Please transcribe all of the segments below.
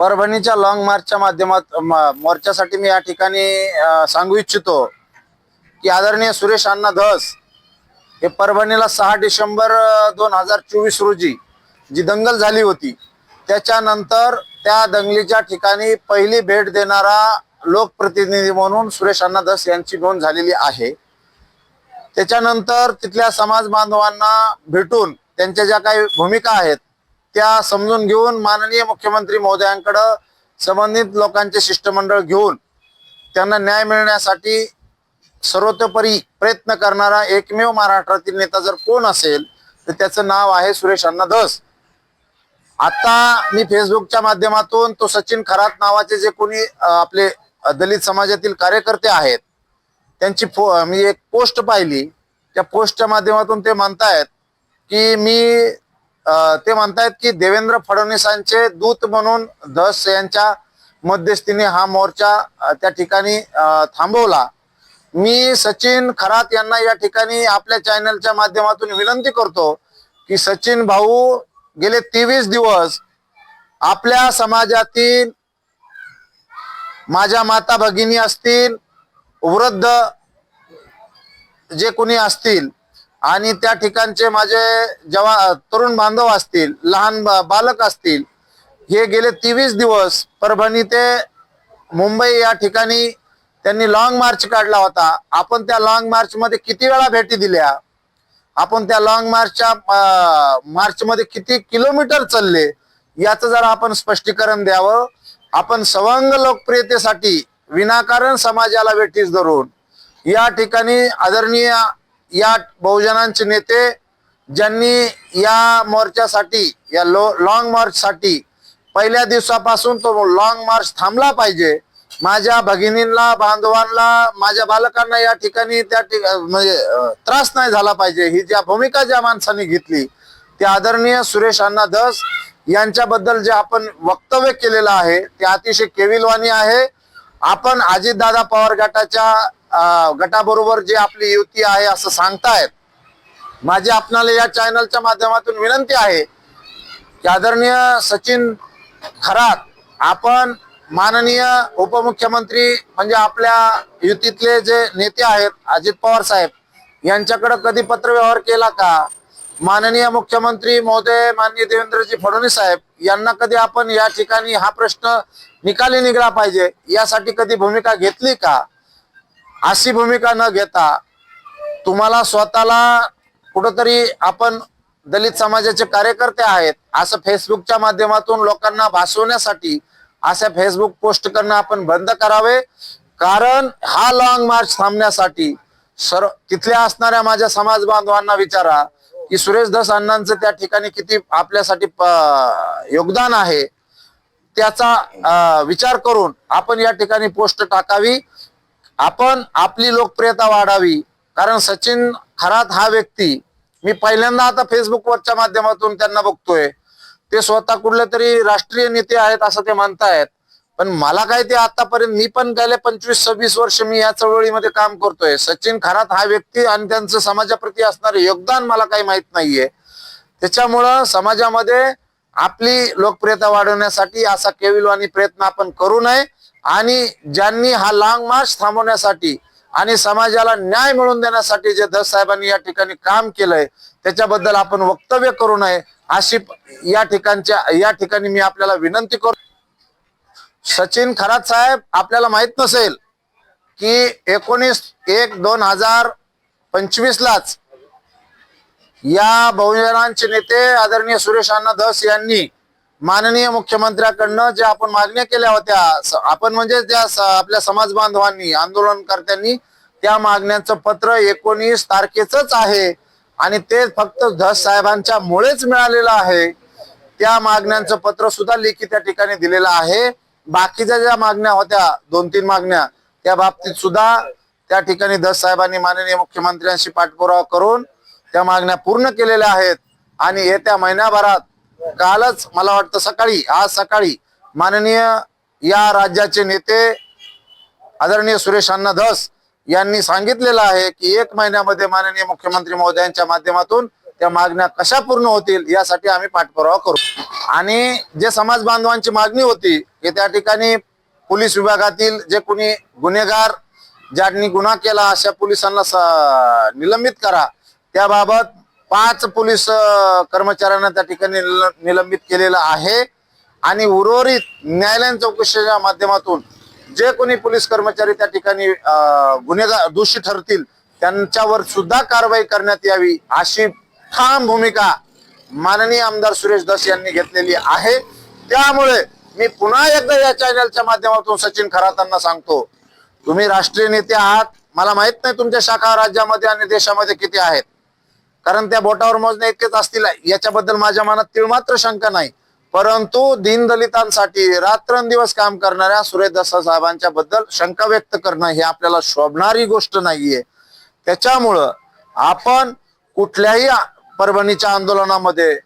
परभणीच्या लॉंग मार्चच्या माध्यमात म- मोर्चासाठी मी या ठिकाणी सांगू इच्छितो की आदरणीय सुरेश अण्णा धस हे परभणीला सहा डिसेंबर दोन हजार चोवीस रोजी जी दंगल झाली होती त्याच्यानंतर त्या दंगलीच्या ठिकाणी पहिली भेट देणारा लोकप्रतिनिधी म्हणून सुरेश अण्णा धस यांची नोंद झालेली आहे. त्याच्यानंतर तिथल्या समाज बांधवांना भेटून त्यांच्या ज्या काही भूमिका आहेत त्या समजून घेऊन माननीय मुख्यमंत्री महोदयांकडं संबंधित लोकांचे शिष्टमंडळ घेऊन त्यांना न्याय मिळण्यासाठी सर्वतोपरी प्रयत्न करणारा एकमेव महाराष्ट्रातील नेता जर कोण असेल तर त्याचं नाव आहे सुरेश अण्णा धस. आता मी फेसबुकच्या माध्यमातून तो सचिन खरात नावाचे जे कोणी आपले दलित समाजातील कार्यकर्ते आहेत त्यांची फो मी एक पोस्ट पाहिली. त्या पोस्टच्या माध्यमातून ते म्हणतायत की मी ते म्हणतायत की देवेंद्र फडणवीसांचे दूत म्हणून धस यांच्या मध्यस्थीने हा मोर्चा त्या ठिकाणी थांबवला. मी सचिन खरात यांना या ठिकाणी आपल्या चॅनलच्या माध्यमातून विनंती करतो की सचिन भाऊ गेले तेवीस दिवस आपल्या समाजातील माझ्या माता भगिनी असतील वृद्ध जे कोणी असतील आणि त्या ठिकाणचे माझे जेव्हा तरुण बांधव असतील लहान बालक असतील हे गेले तेवीस दिवस परभणी ते मुंबई या ठिकाणी त्यांनी लाँग मार्च काढला होता. आपण त्या लाँग मार्चमध्ये किती वेळा भेटी दिल्या? आपण त्या लाँग मार्चच्या मार्चमध्ये किती किलोमीटर चालले? याचं जरा आपण स्पष्टीकरण द्यावं. आपण सवंग लोकप्रियतेसाठी विनाकारण समाजाला वेठीस धरून या ठिकाणी आदरणीय या बहुजनांचे नेते ज्यांनी या मोर्चासाठी या लो लॉंग मार्चसाठी पहिल्या दिवसापासून तो लॉंग मार्च थांबला पाहिजे. माझ्या भगिनींना बांधवांना माझ्या बालकांना या ठिकाणी त्या ठिका- म्हणजे त्रास नाही झाला पाहिजे. ही ज्या भूमिका ज्या माणसांनी घेतली ते आदरणीय सुरेश अण्णा धस यांच्याबद्दल जे आपण वक्तव्य केलेलं आहे ते अतिशय केविलवाणी आहे. आपण अजितदादा पवार गटाच्या गटाबरोबर जी आपली युती आहे असं सांगतायत माझी आपणाला या चॅनलच्या माध्यमातून विनंती आहे की आदरणीय सचिन खरात आपण माननीय उपमुख्यमंत्री म्हणजे आपल्या युतीतले जे नेते आहेत अजित पवार साहेब यांच्याकडे कधी पत्र व्यवहार केला का? माननीय मुख्यमंत्री महोदय माननीय देवेंद्रजी फडणवीस साहेब यांना कधी आपण या ठिकाणी हा प्रश्न निकाली निघाला पाहिजे? यासाठी कधी भूमिका घेतली का? अशी भूमिका न घेता तुम्हाला स्वतःला कुठंतरी आपण दलित समाजाचे कार्यकर्ते आहेत असं फेसबुकच्या माध्यमातून लोकांना भासवण्यासाठी अशा फेसबुक पोस्ट करणं आपण बंद करावे. कारण हा लॉंग मार्च थांबण्यासाठी सर्व तिथल्या असणाऱ्या माझ्या समाज बांधवांना विचारा की सुरेश दस अण्णांचं त्या ठिकाणी किती आपल्यासाठी योगदान आहे त्याचा विचार करून आपण या ठिकाणी पोस्ट टाकावी. आपण आपली लोकप्रियता वाढावी. कारण सचिन खरात हा व्यक्ती मी पहिल्यांदा आता फेसबुकवरच्या माध्यमातून त्यांना बघतोय. ते स्वतः कुठले तरी राष्ट्रीय नेते आहेत असं ते म्हणतायत. पण मला काय ते आतापर्यंत मी पण गेले पंचवीस सव्वीस वर्ष मी या चळवळीमध्ये काम करतोय. सचिन खरात हा व्यक्ती आणि त्यांचं समाजाप्रती असणारे योगदान मला काही माहीत नाहीये. त्याच्यामुळं समाजामध्ये आपली लोकप्रियता वाढवण्यासाठी असा केविलवाणी प्रयत्न आपण करू नये. आणि ज्यांनी हा लांग मार्च थांबवण्यासाठी आणि समाजाला न्याय मिळवून देण्यासाठी जे दस साहेबांनी या ठिकाणी काम केलंय त्याच्याबद्दल आपण वक्तव्य करू नये अशी या ठिकाणच्या या ठिकाणी मी आपल्याला विनंती करतो सचिन खरात साहेब आपल्याला माहीत नसेल की एकोणीस एक दोन हजार पंचवीस लाच या बहुजनांचे नेते आदरणीय सुरेश अण्णा धस यांनी माननीय मुख्यमंत्र्याकडनं जे आपण मागण्या केल्या होत्या आपण म्हणजे त्या आपल्या समाज बांधवांनी आंदोलनकर्त्यांनी त्या मागण्यांचं पत्र एकोणीस तारखेच आहे आणि ते फक्त धस साहेबांच्या मुळेच मिळालेलं आहे. त्या मागण्यांचं पत्र सुद्धा लेखी त्या ठिकाणी दिलेलं आहे. बाकीच्या ज्या मागण्या होत्या दोन तीन मागण्या त्या बाबतीत सुद्धा त्या ठिकाणी दस साहेबांनी माननीय मुख्यमंत्र्यांशी पाठपुरावा करून त्या मागण्या पूर्ण केलेल्या आहेत. आणि येत्या महिन्याभरात कालच मला वाटतं सकाळी आज सकाळी माननीय या राज्याचे नेते आदरणीय सुरेश अण्णा धस यांनी सांगितलेलं आहे की एक महिन्यामध्ये माननीय मुख्यमंत्री महोदयांच्या माध्यमातून त्या मागण्या कशा पूर्ण होतील यासाठी आम्ही पाठपुरावा करू. आणि जे समाज बांधवांची मागणी होती की त्या ठिकाणी पोलीस विभागातील जे कोणी गुन्हेगार ज्यांनी गुन्हा केला अशा पोलिसांना निलंबित करा. त्याबाबत पाच पोलीस कर्मचाऱ्यांना त्या ठिकाणी निलंबित केलेलं आहे. आणि उर्वरित न्यायालयीन चौकशीच्या माध्यमातून जे कोणी पोलीस कर्मचारी त्या ठिकाणी गुन्हेगार दोषी ठरतील त्यांच्यावर सुद्धा कारवाई करण्यात यावी अशी ठाम भूमिका माननीय आमदार सुरेश दस यांनी घेतलेली आहे. त्यामुळे मी पुन्हा एकदा या चॅनलच्या माध्यमातून सचिन खरातांना सांगतो तुम्ही राष्ट्रीय नेते आहात. मला माहीत नाही तुमच्या शाखा राज्यामध्ये आणि देशामध्ये किती आहेत. कारण त्या बोटावर मोजणे इतकेच असतील याच्याबद्दल माझ्या मनात तिळमात्र शंका नाही. परंतु दीनदलितांसाठी रात्रंदिवस काम करणाऱ्या सुरेश साहेबांच्या बद्दल शंका व्यक्त करणं ही आपल्याला शोभणारी गोष्ट नाहीये. त्याच्यामुळं आपण कुठल्याही परभणीच्या आंदोलनामध्ये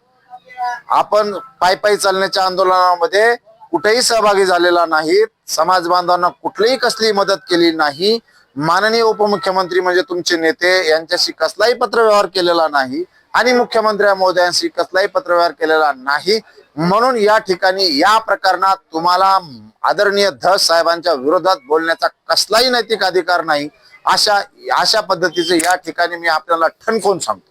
आपण पायी पायी चालण्याच्या आंदोलनामध्ये कुठेही सहभागी झालेला नाही. समाज बांधवांना कुठलीही कसली मदत केली नाही. माननीय उपमुख्यमंत्री म्हणजे तुमचे नेते यांच्याशी कसलाही पत्रव्यवहार केलेला नाही आणि मुख्यमंत्री महोदयांशी कसलाही पत्रव्यवहार केलेला नाही. म्हणून या ठिकाणी या प्रकरणात तुम्हाला आदरणीय धस साहेबांच्या विरोधात बोलण्याचा कसलाही नैतिक अधिकार नाही. अशा अशा पद्धतीचे या ठिकाणी मी आपल्याला ठणकवून सांगतो.